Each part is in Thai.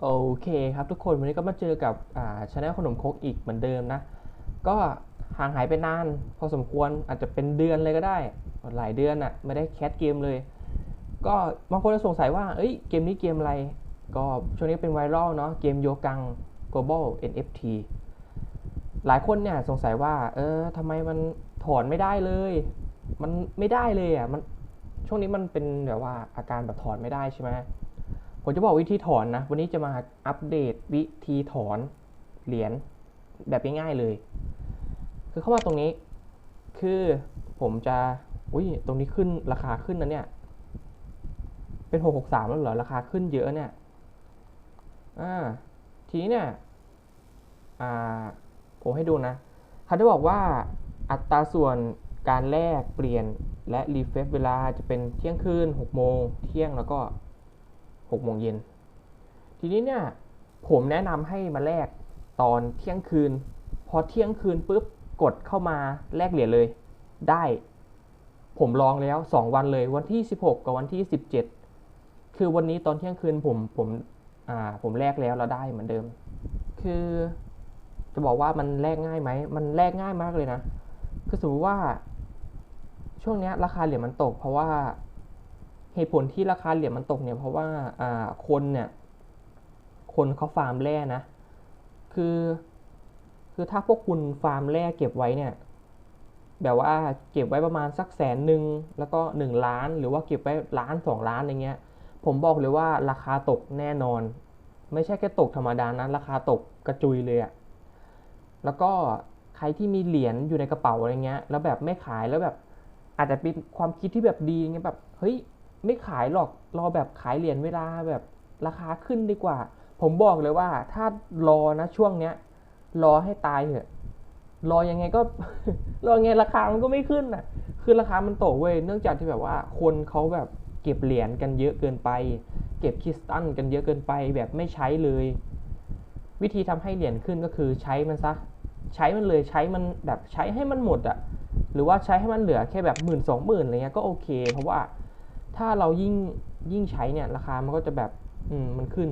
โอเคครับทุกคนวันนี้ก็มาเจอกับอ่าชาแนลขนมครกอีกเหมือนเดิมนะ ก็ห่างหายไปนาน พอสมควรอาจจะเป็นเดือนเลยก็ได้ หลายเดือนอะ่ะไม่ได้แคสเกมเลย ก็บางคนจะสงสัยว่า เอ้ยเกมนี้เกมอะไร ก็ช่วงนี้เป็นไวรัลเนาะเกมโยกัง global NFT หลายคนเนี่ยสงสัยว่า เออทำไมมันถอนไม่ได้เลย มันไม่ได้เลยอะมันช่วงนี้มันเป็นแบบว่าอาการแบบถอนไม่ได้ใช่ไหม ผมจะบอกวิธีถอนนะ วันนี้จะมาอัปเดตวิธีถอนเหรียญแบบง่ายๆเลย คือเข้ามาตรงนี้ คือผมจะอุ้ยตรงนี้ขึ้นราคาขึ้นนะเนี่ย เป็น663แล้วเหรอ ราคาขึ้นเยอะเนี่ย อ่า ทีนี้เนี่ย อ่า ผมให้ดูนะ เขาจะบอกว่าอัตราส่วนการแลกเปลี่ยนและรีเฟซเวลาจะเป็นเที่ยงคืน6โมงเที่ยงแล้วก็ 6โมงเย็น ทีนี้เนี่ยผมแนะนำให้มาแลกตอนเที่ยงคืน พอเที่ยงคืนปุ๊บกดเข้ามาแลกเหรียญเลย ได้ ผมลองแล้ว 2 วันเลยวันที่ 16 กับวันที่ 17 คือวันนี้ตอนเที่ยงคืนผมผมอ่าผมแลกแล้วแล้วได้เหมือนเดิม คือจะบอกว่ามันแลกง่ายไหม มันแลกง่ายมากเลยนะ คือสมมติว่าช่วงนี้ราคาเหรียญมันตก เพราะว่า เหตุผลที่ราคาเหรียญมันตกเนี่ยเพราะว่าอ่าคนเนี่ยคนเขาฟาร์มแร่นะ คือ คือถ้าพวกคุณฟาร์มแร่เก็บไว้เนี่ย แบบว่าเก็บไว้ประมาณสักแสนหนึ่งแล้วก็หนึ่งล้าน หรือว่าเก็บไว้ล้านสองล้านอย่างเงี้ย ผมบอกเลยว่าราคาตกแน่นอน ไม่ใช่แค่ตกธรรมดานะราคาตกกระจุยเลยอะแล้วก็ใครที่มีเหรียญอยู่ในกระเป๋าอะไรเงี้ย แล้วแบบไม่ขายแล้วแบบอาจจะเป็นความคิดที่แบบดีเงี้ยแบบเฮ้ย ไม่ขายหรอกรอแบบขายเหรียญเวลาแบบราคาขึ้นดีกว่า ผมบอกเลยว่าถ้ารอนะช่วงเนี้ย รอให้ตายเถอะรอยังไงก็รอยังไงราคามันก็ไม่ขึ้นน่ะ คือราคามันตกเว้ยเนื่องจากที่แบบว่าคนเขาแบบเก็บเหรียญกันเยอะเกินไป เก็บคริสตัลกันเยอะเกินไปแบบไม่ใช้เลย วิธีทำให้เหรียญขึ้นก็คือใช้มันซะใช้มันเลยใช้มันแบบใช้ให้มันหมดอะหรือว่าใช้ให้มันเหลือแค่แบบหมื่นสองหมื่นอะไรเงี้ยก็โอเค เพราะว่า ถ้าเรายิ่งยิ่งใช้เนี่ยราคามันก็จะแบบ อืมมันขึ้น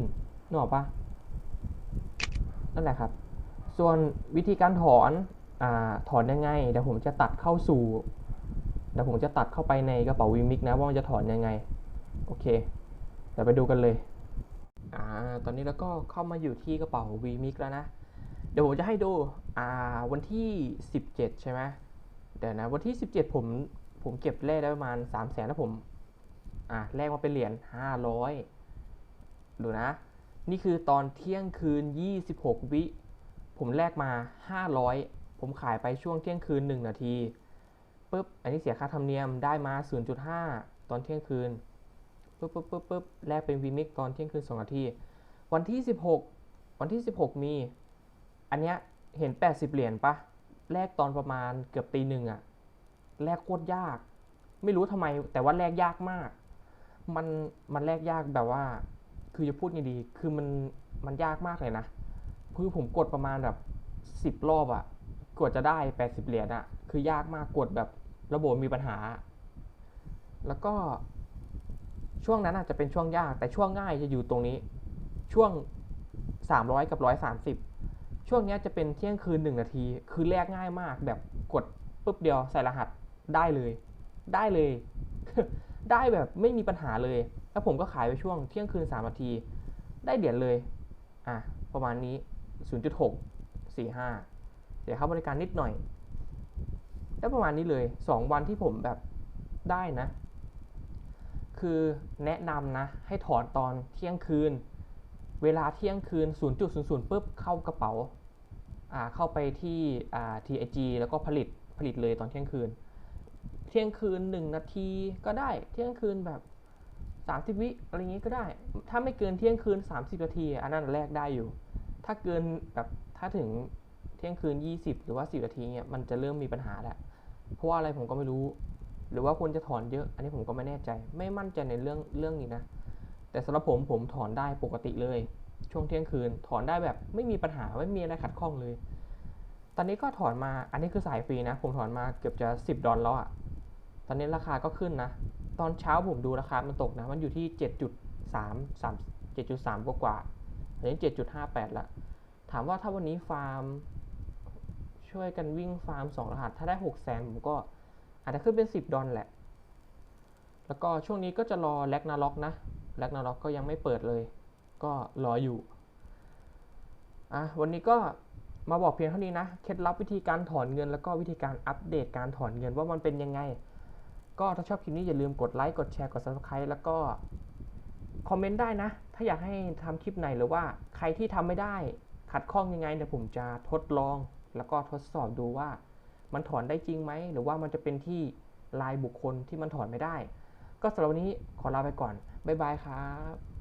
นึกออกปะนั่นแหละครับ ส่วนวิธีการถอนอ่าถอนยังไงเดี๋ยวผมจะตัดเข้าสู่เดี๋ยวผมจะตัดเข้าไปในกระเป๋าวิมิกนะว่ามันจะถอนยังไง โอเค เดี๋ยวไปดูกันเลยอ่าตอนนี้เราก็เข้ามาอยู่ที่กระเป๋า v m i x แล้วนะ เดี๋ยวผมจะให้ดูอ่าวันที่ 17 ใช่ไหมเดี๋ยวนะวันที่ 17 ผมผมเก็บแลกได้ประมาณ 3 0 0แสนแล้วผม อ่าแลกมาเป็นเหรียญ500 ดูนะ นี่คือตอนเที่ยงคืน 26 วิ ผมแลกมา 500 ผมขายไปช่วงเที่ยงคืน 1 นาทีปุ๊บอันนี้เสียค่าธรรมเนียมได้มา 0.5 ตอนเที่ยงคืนปุ๊บปุ๊บปุ๊บปุ๊บแลกเป็นวีมิกตอนเที่ยงคืน 2 นาที วันที่ 16 วันที่ 16 มี อันเนี้ยเห็น 80 เหรียญปะแลกตอนประมาณเกือบตีหนึ่งอะแลกโคตรยาก ไม่รู้ทำไมแต่ว่าแลกยากมาก มันมันแลกยากแบบว่า คือจะพูดไงดีคือมันมันยากมากเลยนะคือผมกดประมาณแบบ10รอบอะกดจะได้80เหรียญอะคือยากมากกดแบบระบบมีปัญหา แล้วก็ช่วงนั้นอาจจะเป็นช่วงยากแต่ช่วงง่ายจะอยู่ตรงนี้ ช่วง 300 กับ 130 ช่วงนี้จะเป็นเที่ยงคืน 1 นาที คือแลกง่ายมากแบบกดปุ๊บเดียวใส่รหัสได้เลย ได้เลย ได้แบบไม่มีปัญหาเลย แล้วผมก็ขายไปช่วงเที่ยงคืน 3 นาที ได้เหรียญเลย อะ ประมาณนี้ 0.6 45เดี๋ยวเข้าบริการนิดหน่อย แล้วประมาณนี้เลย 2 วันที่ผมแบบได้นะ คือแนะนำนะ ให้ถอนตอนเที่ยงคืน เวลาเที่ยงคืน 0.00ปุ๊บเข้ากระเป๋า อ่า เข้าไปที่อ่า TIG แล้วก็ผลิตผลิตเลยตอนเที่ยงคืน เที่ยงคืน1นาทีก็ได้ เที่ยงคืนแบบ30วิอะไรอย่างงี้ก็ได้ ถ้าไม่เกินเที่ยงคืน30นาทีอันนั้นแลกได้อยู่ ถ้าเกินแบบถ้าถึงเที่ยงคืน20หรือว่า10นาทีเนี่ยมันจะเริ่มมีปัญหาแล้วเพราะว่าอะไรผมก็ไม่รู้ หรือว่าควรจะถอนเยอะ อันนี้ผมก็ไม่แน่ใจ ไม่มั่นใจในเรื่องเรื่องนี้นะ แต่สำหรับผมผมถอนได้ปกติเลย ช่วงเที่ยงคืนถอนได้แบบไม่มีปัญหาไม่มีอะไรขัดข้องเลย ตอนนี้ก็ถอนมา อันนี้คือสายฟรีนะ ผมถอนมาเกือบจะ 10 ดอลแล้วอะตอนนี้ราคาก็ขึ้นนะ ตอนเช้าผมดูราคามันตกนะ มันอยู่ที่ 7.3 3 7.3 กว่ากว่าๆอนนี้ 7.58 ละ ถามว่าถ้าวันนี้ฟาร์ม ช่วยกันวิ่งฟาร์ม 2 รหัส ถ้าได้ 6 แสนผมก็อาจจะขึ้นเป็น 10 ดอลแหละ แล้วก็ช่วงนี้ก็จะรอแลกนาล็อกนะแลกนาล็อกก็ยังไม่เปิดเลย ก็รออยู่ อะ วันนี้ก็ มาบอกเพียงเท่านี้นะ เคล็ดลับวิธีการถอนเงินแล้วก็วิธีการอัปเดตการถอนเงินว่ามันเป็นยังไง ก็ถ้าชอบคลิปนี้อย่าลืมกดไลค์กดแชร์กด subscribe แล้วก็คอมเมนต์ได้นะ ถ้าอยากให้ทำคลิปไหนหรือว่าใครที่ทำไม่ได้ขัดข้องยังไงเดี๋ยวผมจะทดลอง แล้วก็ทดสอบดูว่า มันถอนได้จริงไหมหรือว่ามันจะเป็นที่ลายบุคคลที่มันถอนไม่ได้ ก็สำหรับวันนี้ขอลาไปก่อนบ๊ายบายครับ